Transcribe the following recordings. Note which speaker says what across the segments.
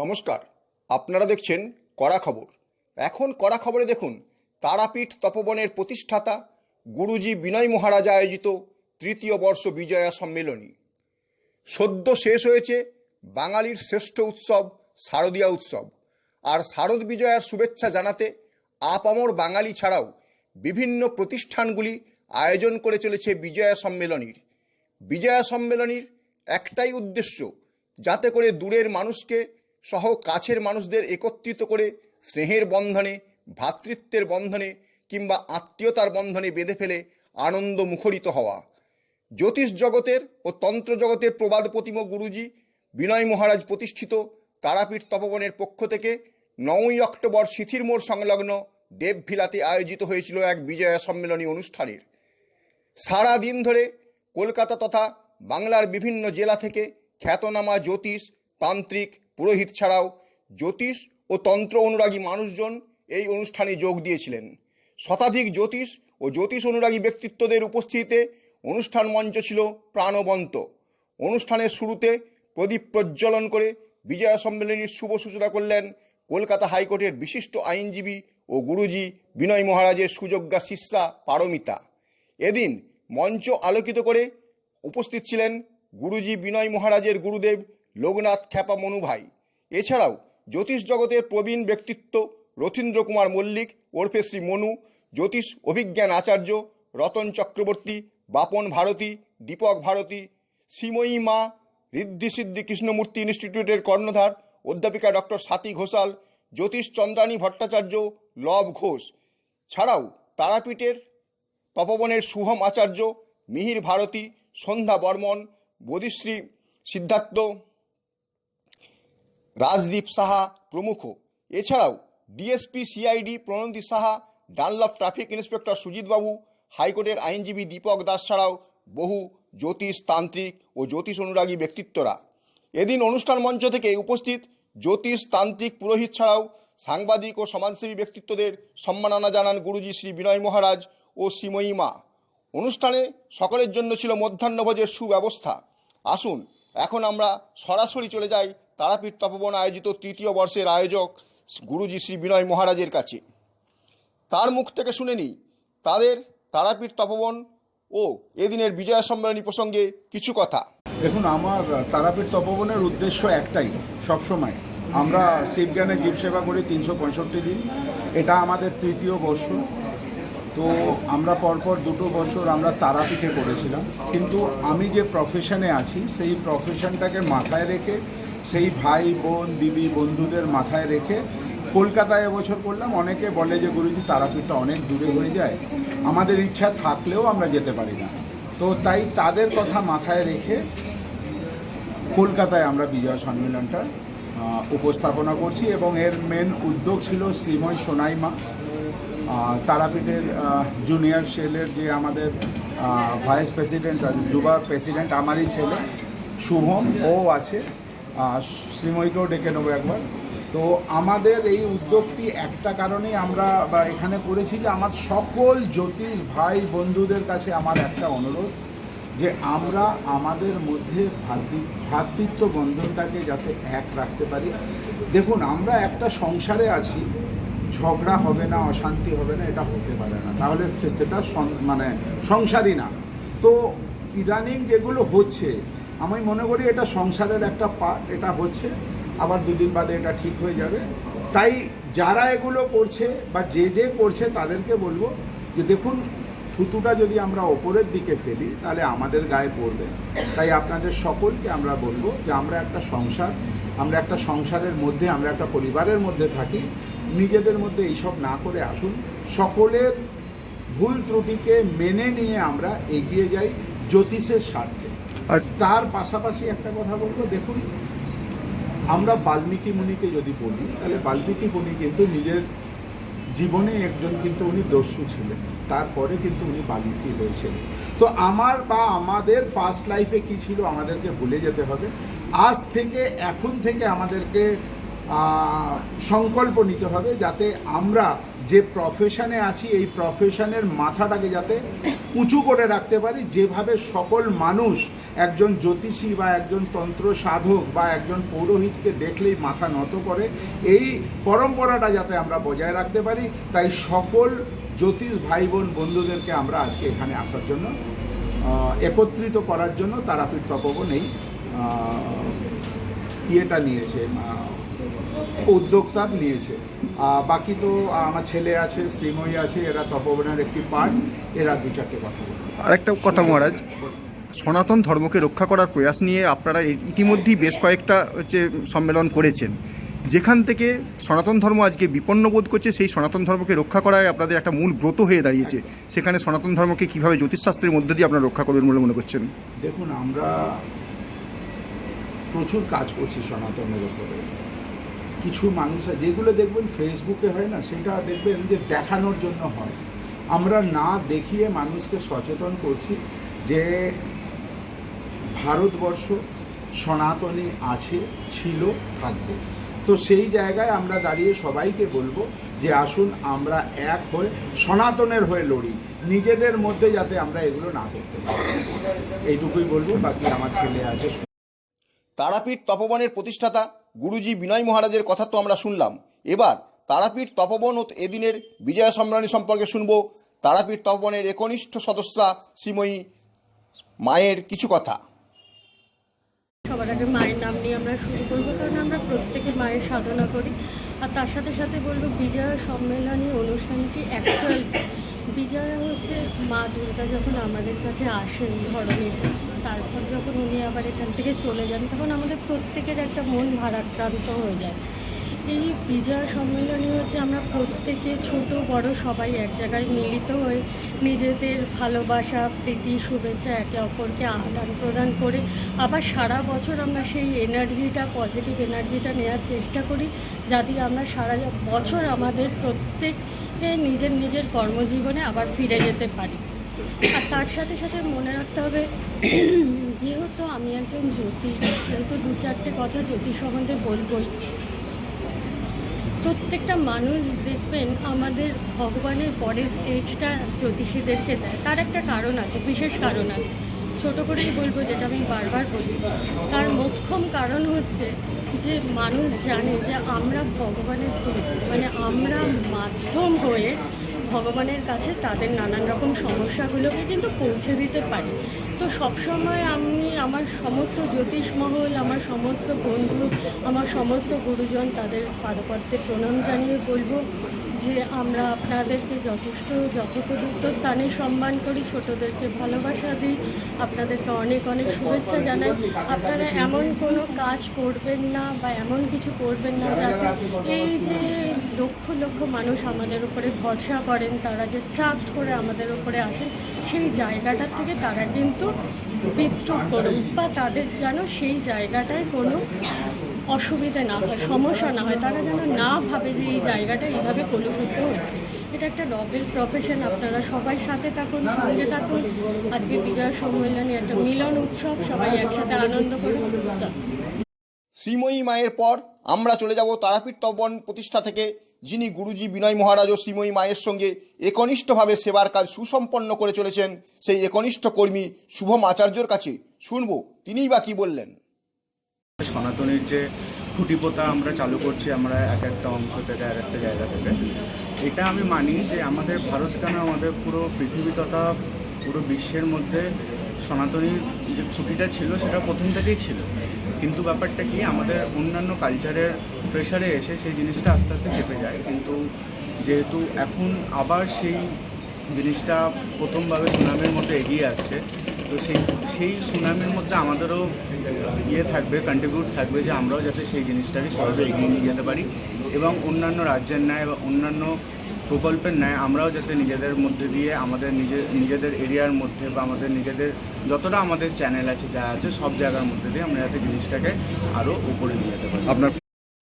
Speaker 1: নমস্কার। আপনারা দেখছেন কড়া খবর। এখন কড়া খবরে দেখুন, তারাপীঠ তপবনের প্রতিষ্ঠাতা গুরুজি বিনয় মহারাজ আয়োজিত তৃতীয় বর্ষ বিজয়া সম্মেলনী। সদ্য শেষ হয়েছে বাঙালির শ্রেষ্ঠ উৎসব শারদীয়া উৎসব। আর শারদ বিজয়ার শুভেচ্ছা জানাতে আপামর বাঙালি ছাড়াও বিভিন্ন প্রতিষ্ঠানগুলি আয়োজন করে চলেছে বিজয়া সম্মেলনীর। বিজয়া সম্মেলনীর একটাই উদ্দেশ্য, যাতে করে দূরের মানুষকে সহ কাছের মানুষদের একত্রিত করে স্নেহের বন্ধনে, ভ্রাতৃত্বের বন্ধনে কিংবা আত্মীয়তার বন্ধনে বেঁধে ফেলে আনন্দ মুখরিত হওয়া। জ্যোতিষ জগতের ও তন্ত্র জগতের প্রবাদ প্রতিম গুরুজি বিনয় মহারাজ প্রতিষ্ঠিত তারাপীঠ তপবনের পক্ষ থেকে নয়ই অক্টোবর শিথির মোড় সংলগ্ন দেবভিলাতে আয়োজিত হয়েছিল এক বিজয়া সম্মেলনী অনুষ্ঠানের। সারা দিন ধরে কলকাতা তথা বাংলার বিভিন্ন জেলা থেকে খ্যাতনামা জ্যোতিষ, তান্ত্রিক পুরোহিত ছাড়াও জ্যোতিষ ও তন্ত্র অনুরাগী মানুষজন এই অনুষ্ঠানে যোগ দিয়েছিলেন। শতাধিক জ্যোতিষ ও জ্যোতিষ অনুরাগী ব্যক্তিত্বদের উপস্থিতিতে অনুষ্ঠান মঞ্চ ছিল প্রাণবন্ত। অনুষ্ঠানের শুরুতে প্রদীপ প্রজ্বলন করে বিজয়া সম্মেলনীর শুভ সূচনা করলেন কলকাতা হাইকোর্টের বিশিষ্ট আইনজীবী ও গুরুজি বিনয় মহারাজের সুযোগ্যা শিষ্যা পারমিতা। এদিন মঞ্চ আলোকিত করে উপস্থিত ছিলেন গুরুজি বিনয় মহারাজের গুরুদেব লোকনাথ খ্যাপা মনুভাই এছাড়াও জ্যোতিষ জগতের প্রবীণ ব্যক্তিত্ব রথীন্দ্র কুমার মল্লিক, ওরফে শ্রী মনু, জ্যোতিষ অভিজ্ঞান আচার্য রতন চক্রবর্তী, বাপন ভারতী, দীপক ভারতী, শ্রীময়ী মা ঋদ্ধি সিদ্ধি কৃষ্ণমূর্তি ইনস্টিটিউটের কর্ণধার, অধ্যাপিকা ডক্টর স্বাতী ঘোষাল, জ্যোতিষ চন্দ্রানী ভট্টাচার্য, লব ঘোষ। ছাড়াও তারাপীঠের তপবনের শুভম আচার্য, মিহির ভারতী, সন্ধ্যা বর্মন, বোধিশ্রী সিদ্ধার্থ রাজদীপ সাহা প্রমুখ। এছাড়াও DSP CID Pranati Saha Dunlop traffic inspector সুজিতবাবু, হাইকোর্টের আইনজীবী দীপক দাস ছাড়াও বহু জ্যোতিষ তান্ত্রিক ও জ্যোতিষ অনুরাগী ব্যক্তিত্বরা। এদিন অনুষ্ঠান মঞ্চ থেকে উপস্থিত জ্যোতিষ তান্ত্রিক পুরোহিত ছাড়াও সাংবাদিক ও সমাজসেবী ব্যক্তিত্বদের সম্মাননা জানান গুরুজি শ্রী বিনয় মহারাজ ও শ্রীময়ী মা। অনুষ্ঠানে সকলের জন্য ছিল মধ্যাহ্নভোজের সুব্যবস্থা। আসুন, এখন আমরা সরাসরি চলে যাই তারাপীঠ তপবন আয়োজিত তৃতীয় বর্ষের আয়োজক গুরুজি শ্রী বিনয় মহারাজের কাছে। তার মুখ থেকে শুনে নিই তাদের তারাপীঠ তপবন ও এদিনের বিজয়া সম্মেলনী প্রসঙ্গে কিছু কথা।
Speaker 2: দেখুন, আমার তারাপীঠ তপবনের উদ্দেশ্য একটাই সবসময়। আমরা শিবজ্ঞানে জীব সেবা করি তিনশো পঁয়ষট্টি দিন। এটা আমাদের তৃতীয় বর্ষ। তো আমরা পরপর দুটো বছর আমরা তারাপীঠে করেছিলাম। কিন্তু আমি যে প্রফেশনে আছি, সেই প্রফেশনটাকে মাথায় রেখে সেই ভাই, বোন, দিদি, বন্ধুদের মাথায় রেখে কলকাতায় এবছর করলাম। অনেকে বলে যে, গুরুজি, তারাপীঠটা অনেক দূরে হয়ে যায়। আমাদের ইচ্ছা থাকলেও আমরা যেতে পারি না। তো তাই তাদের কথা মাথায় রেখে কলকাতায় আমরা বিজয় সম্মেলনটা উপস্থাপনা করছি এবং এর মেন উদ্যোগ ছিল শ্রীময় সোনাইমা। তারাপীঠের জুনিয়র সেলের যে আমাদের ভাইস প্রেসিডেন্ট যুবা প্রেসিডেন্ট আমারই ছেলে, শুভম, ও আছে। শ্রীময়ীকেও ডেকে নেব একবার। তো আমাদের এই উদ্যোগটি একটা কারণেই আমরা বা এখানে করেছি যে আমার সকল জ্যোতিষ ভাই বন্ধুদের কাছে আমার একটা অনুরোধ যে আমরা আমাদের মধ্যে ভ্রাতৃ- ভ্রাতৃত্ব বন্ধনটাকে যাতে এক রাখতে পারি। দেখুন, আমরা একটা সংসারে আছি, ঝগড়া হবে না, অশান্তি হবে না, এটা হতে পারে না। তাহলে সেটা মানে সংসারই না। তো ইদানিং যেগুলো হচ্ছে আমি মনে করি এটা সংসারের একটা পার্ট এটা হচ্ছে, আবার দুদিন বাদে এটা ঠিক হয়ে যাবে। তাই যারা এগুলো করছে বা যে যে করছে তাদেরকে বলব যে দেখুন, থুতুটা যদি আমরা ওপরের দিকে ফেলি, তাহলে আমাদের গায়ে পড়বে। তাই আপনাদের সকলকে আমরা বলব যে আমরা একটা সংসার, আমরা একটা সংসারের মধ্যে, আমরা একটা পরিবারের মধ্যে থাকি। নিজেদের মধ্যে এইসব না করে আসুন। সকলের ভুল ত্রুটিকে মেনে নিয়ে আমরা এগিয়ে যাই জ্যোতিষের স্বার্থে। আর তার পাশাপাশি একটা কথা বলব, দেখুন, আমরা বাল্মীকি মুনিকে যদি বলি, তাহলে বাল্মীকি মুনি কিন্তু নিজের জীবনে একজন কিন্তু উনি দস্যু ছিলেন, তারপরে কিন্তু উনি বাল্মীকি হয়েছেন তো আমার বা আমাদের পাস্ট লাইফে কি ছিল আমাদেরকে ভুলে যেতে হবে। আজ থেকে, এখন থেকে আমাদেরকে সংকল্প নিতে হবে যাতে আমরা যে প্রফেশনে আছি, এই প্রফেশনের মাথাটাকে যাতে উঁচু করে রাখতে পারি, যেভাবে সকল মানুষ একজন জ্যোতিষী বা একজন তন্ত্র সাধক বা একজন পৌরোহিতকে দেখলেই মাথা নত করে, এই পরম্পরাটা যাতে আমরা বজায় রাখতে পারি। তাই সকল জ্যোতিষ ভাই বোন বন্ধুদেরকে আমরা আজকে এখানে আসার জন্য একত্রিত করার জন্য তারাপীঠ তপবন এই ইয়েটা নিয়েছে উদ্যোক্তা নিয়েছে। বাকি তো আমার ছেলে আছে শ্রীময়ী আছে এরা তপবনের একটি পার্ট এরা দু চারটে কথা বলবে।
Speaker 1: আরেকটা কথা মহারাজ সনাতন ধর্মকে রক্ষা করার প্রয়াস নিয়ে আপনারা ইতিমধ্যেই বেশ কয়েকটা হচ্ছে সম্মেলন করেছেন। যেখান থেকে সনাতন ধর্ম আজকে বিপন্ন বোধ করছে সেই সনাতন ধর্মকে রক্ষা করায় আপনাদের একটা মূল ব্রত হয়ে দাঁড়িয়েছে। সেখানে সনাতন ধর্মকে কীভাবে জ্যোতিষশাস্ত্রের মধ্যে দিয়ে আপনারা রক্ষা করবেন বলে মনে করছেন?
Speaker 2: দেখুন আমরা প্রচুর কাজ করছি সনাতনের উপরে। কিছু মানুষ যেগুলো দেখবেন ফেসবুকে হয় না, সেটা দেখবেন যে দেখানোর জন্য হয়। আমরা না দেখিয়ে মানুষকে সচেতন করছি যে ভারতবর্ষ সনাতনী আছে, ছিল, থাকবে। তো সেই জায়গায় আমরা দাঁড়িয়ে সবাইকে বলব যে আসুন আমরা এক হয়ে সনাতনের হয়ে লড়ি, নিজেদের মধ্যে যাতে আমরা এগুলো না করতে পারি। এইটুকুই বলব, বাকি আমার ছেলে আছে।
Speaker 1: তারাপীঠ তপবনের প্রতিষ্ঠাতা গুরুজি বিনয় মহারাজের কথা তো আমরা শুনলাম। এবার তারাপীঠ তপবন ও এদিনের বিজয়া সম্মেলনী সম্পর্কে শুনব। তারাপীঠ তপবনের একনিষ্ঠ সদস্যা শ্রীময়ী মায়ের কিছু কথা।
Speaker 3: সবার আগে মায়ের নাম নিয়ে আমরা শুরু করব, কারণ আমরা প্রত্যেকে মায়ের সাধনা করি। আর তার সাথে সাথে বলব, বিজয়া সম্মেলনী অনুষ্ঠানটি অ্যাকচুয়াল বিজয়া হচ্ছে মা দুর্গা যখন আমাদের কাছে আসেন ধরনের তারপর যখন উনি আবার এখান থেকে চলে যান, তখন আমাদের প্রত্যেকের একটা মন ভারাক্রান্ত হয়ে যায়। এই বিজয়া সম্মেলনী হচ্ছে আমরা প্রত্যেকে ছোট, বড় সবাই এক জায়গায় মিলিত হয়ে নিজেদের ভালোবাসা, প্রীতি, শুভেচ্ছা একে অপরকে আদান প্রদান করে আবার সারা বছর আমরা সেই এনার্জিটা পজিটিভ এনার্জিটা নেওয়ার চেষ্টা করি, যাতে আমরা সারা বছর আমাদের প্রত্যেককে নিজের নিজের কর্মজীবনে আবার ফিরে যেতে পারি। আর তার সাথে সাথে মনে রাখতে হবে, যেহেতু আমি একজন জ্যোতিষ সেহেতু দু চারটে কথা জ্যোতিষ সম্বন্ধে বলবই, প্রত্যেকটা মানুষ দেখবেন আমাদের ভগবানের পরের স্টেজটা জ্যোতিষীদেরকে দেয়। তার একটা কারণ আছে, বিশেষ কারণ আছে। ছোট করেই বলব যেটা আমি বারবার বলি। তার মোক্ষম কারণ হচ্ছে যে মানুষ জানে যে আমরা ভগবানের মানে আমরা মাধ্যম হয়ে ভগবানের কাছে তাদের নানান রকম সমস্যাগুলোকে কিন্তু পৌঁছে দিতে পারি। তো সবসময় আমি আমার সমস্ত জ্যোতিষ মহল আমার সমস্ত বন্ধু, আমার সমস্ত গুরুজন তাদের পাদপদ্মে প্রণাম জানিয়ে বলব। যে আমরা আপনাদেরকে যথেষ্ট, যথোপযুক্ত স্থানে সম্মান করি, ছোটদেরকে ভালোবাসা দিই। আপনাদেরকে অনেক অনেক শুভেচ্ছা জানাই। আপনারা এমন কোনো কাজ করবেন না বা এমন কিছু করবেন না যাতে এই যে লক্ষ লক্ষ মানুষ আমাদের উপরে ভরসা করেন, তারা যে ট্রাস্ট করে আমাদের উপরে আসেন, সেই জায়গাটা থেকে তারা কিন্তু বিদ্রুপ করুক বা তাদের যেন সেই জায়গাটায় কোনো অসুবিধা না হয়, সমস্যা না হয়, তারা যেন না ভাবে যে এই জায়গাটা এইভাবে কলুষিত হচ্ছে। এটা একটা নবেল প্রফেশন আপনারা সবাই সাথে থাকুন, সঙ্গে থাকুন। আজকে বিজয় সম্মেলনী একটা মিলন উৎসব, সবাই একসাথে আনন্দ চল।
Speaker 1: শ্রীময়ী মায়ের পর আমরা চলে যাব তারাপীঠ তপবন প্রতিষ্ঠা থেকে, যিনি গুরুজি বিনয় মহারাজ ও শ্রীময়ী মায়ের সঙ্গে একনিষ্ঠভাবে সেবার কাজ সুসম্পন্ন করে চলেছেন, সেই একনিষ্ঠ কর্মী শুভম আচার্যর কাছে শুনব, তিনিই বা কি বললেন।
Speaker 4: সনাতনের যে খুঁটি পোতা আমরা চালু করছি, আমরা এক একটা অংশ থেকে এক একটা জায়গা থেকে, এটা আমি মানি যে আমাদের ভারত কেন আমাদের পুরো পৃথিবী তথা পুরো বিশ্বের মধ্যে সনাতনীর যে খুঁটিটা ছিল সেটা প্রথম থেকেই ছিল। কিন্তু ব্যাপারটা কি, আমাদের অন্যান্য কালচারের প্রেশারে এসে সেই জিনিসটা আস্তে আস্তে চেপে যায়। কিন্তু যেহেতু এখন আবার সেই জিনিসটা প্রথমভাবে সুনামের মধ্যে এগিয়ে আসছে। তো সেই সেই সুনামের মধ্যে আমাদেরও ইয়ে থাকবে কন্ট্রিবিউট থাকবে যে আমরাও যাতে সেই জিনিসটাকে সহজে এগিয়ে নিয়ে যেতে পারি এবং অন্যান্য রাজ্যের ন্যায় বা অন্যান্য প্রকল্পের ন্যায় আমরাও যাতে নিজেদের মধ্যে দিয়ে আমাদের নিজের নিজেদের এরিয়ার মধ্যে বা আমাদের নিজেদের যতটা আমাদের চ্যানেল আছে, যা আছে, সব জায়গার মধ্যে দিয়ে আমরা যাতে জিনিসটাকে আরও উপরে নিয়ে যেতে পারি।
Speaker 1: আপনার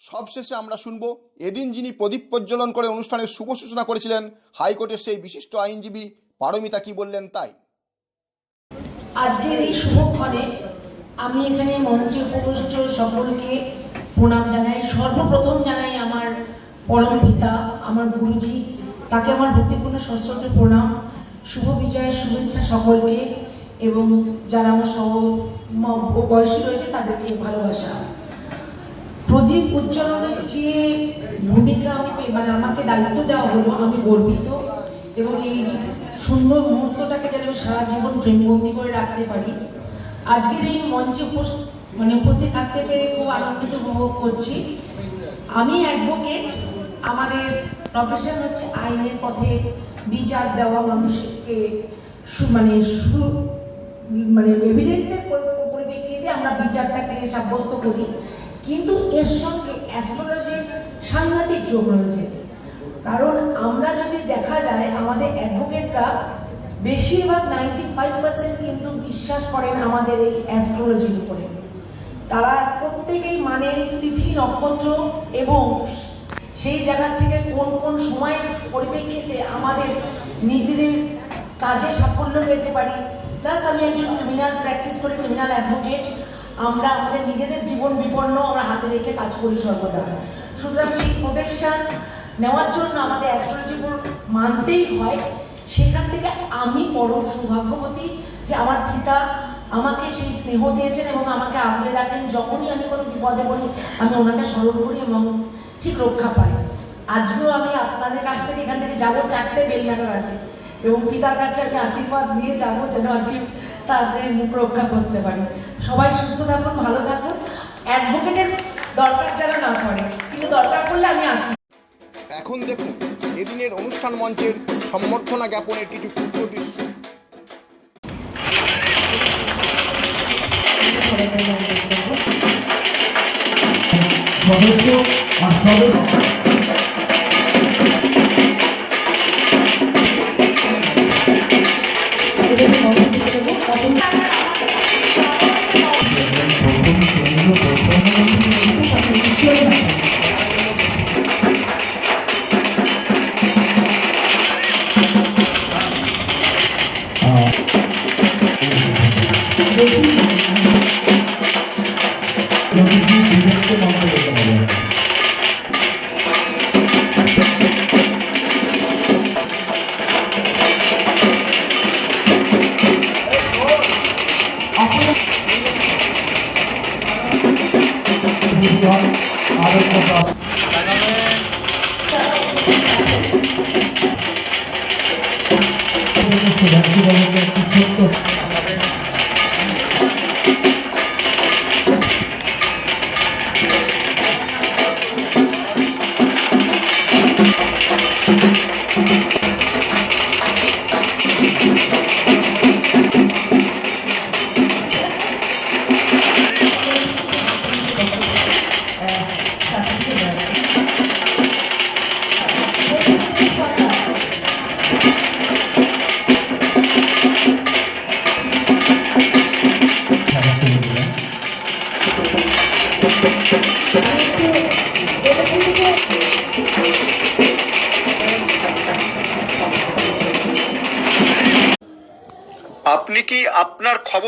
Speaker 1: সবশেষে আমরা শুনব, এদিন যিনি প্রদীপ প্রজ্বলন করে অনুষ্ঠানের শুভ সূচনা করেছিলেন, হাইকোর্টের সেই বিশিষ্ট আইনজীবী পারমিতা কি বললেন তাই?
Speaker 5: আজকের এই শুভক্ষণে আমি এখানে মঞ্চে উপবিষ্ট সকলকে প্রণাম জানাই। সর্বপ্রথম জানাই আমার পরম পিতা, আমার গুরুজি, তাকে আমার ভক্তিপূর্ণ সশ্রদ্ধ প্রণাম, শুভ বিজয়ের শুভেচ্ছা সকলকে এবং যারা আমার সহ বয়সী রয়েছে তাদেরকে ভালোবাসা। প্রদীপ উজ্জ্বলনের যে ভূমিকা আমি মানে আমাকে দায়িত্ব দেওয়া হলো, আমি গর্বিত এবং এই সুন্দর মুহূর্তটাকে যেন সারা জীবন ফ্রেমবন্দি করে রাখতে পারি। আজকের এই মঞ্চে মানে উপস্থিত থাকতে পেরে খুব আনন্দিত উপভোগ করছি। আমি অ্যাডভোকেট আমাদের প্রফেশন হচ্ছে আইনের পথে বিচার দেওয়া মানুষকে মানে মানে এভিডেন্সের পরিপ্রেক্ষিতে আমরা বিচারটাকে সাব্যস্ত করি। কিন্তু এর সঙ্গে অ্যাস্ট্রোলজির সাংঘাতিক যোগ রয়েছে। কারণ আমরা যদি দেখা যায়, আমাদের অ্যাডভোকেটরা বেশিরভাগ নাইনটি ফাইভ পার্সেন্ট কিন্তু বিশ্বাস করেন আমাদের এই অ্যাস্ট্রোলজির উপরে। তারা প্রত্যেকেই মানেন তিথি নক্ষত্র এবং সেই জায়গা থেকে কোন কোন সময়ের পরিপ্রেক্ষিতে আমাদের নিজেদের কাজে সাফল্য পেতে পারি। প্লাস আমি একজন ক্রিমিনাল প্র্যাকটিস করি ক্রিমিনাল অ্যাডভোকেট আমরা আমাদের নিজেদের জীবন বিপন্ন আমরা হাতে রেখে কাজ করি সর্বদা। সুতরাং সেই প্রোটেকশান নেওয়ার জন্য আমাদের অ্যাস্ট্রোলজি মানতেই হয়। সেখান থেকে আমি পরম সৌভাগ্যবতী যে আমার পিতা আমাকে সেই স্নেহ দিয়েছেন এবং আমাকে আগলে রাখেন। যখনই আমি কোনো বিপদে পড়ি, আমি ওনাকে স্মরণ করি এবং ঠিক রক্ষা পাই। আজকেও আমি আপনাদের কাছ থেকে এখান থেকে যাব। চারটে বেল ম্যাটার আছে এবং পিতার কাছে আমি আশীর্বাদ নিয়ে যাব যেন আজকে তাদের মুখ রক্ষা করতে পারি। সবাই সুস্থ থাকুন ভালো থাকুন। অ্যাডভোকেটের দরকার যারা না পড়ে কিন্তু দরকার পড়লে আমি আছি।
Speaker 1: এখন দেখুন এদিনের অনুষ্ঠান মঞ্চের সম্বর্ধনা জ্ঞাপনের কিছু ক্ষুদ্র দৃশ্য।
Speaker 6: সদস্য আর সদস্য।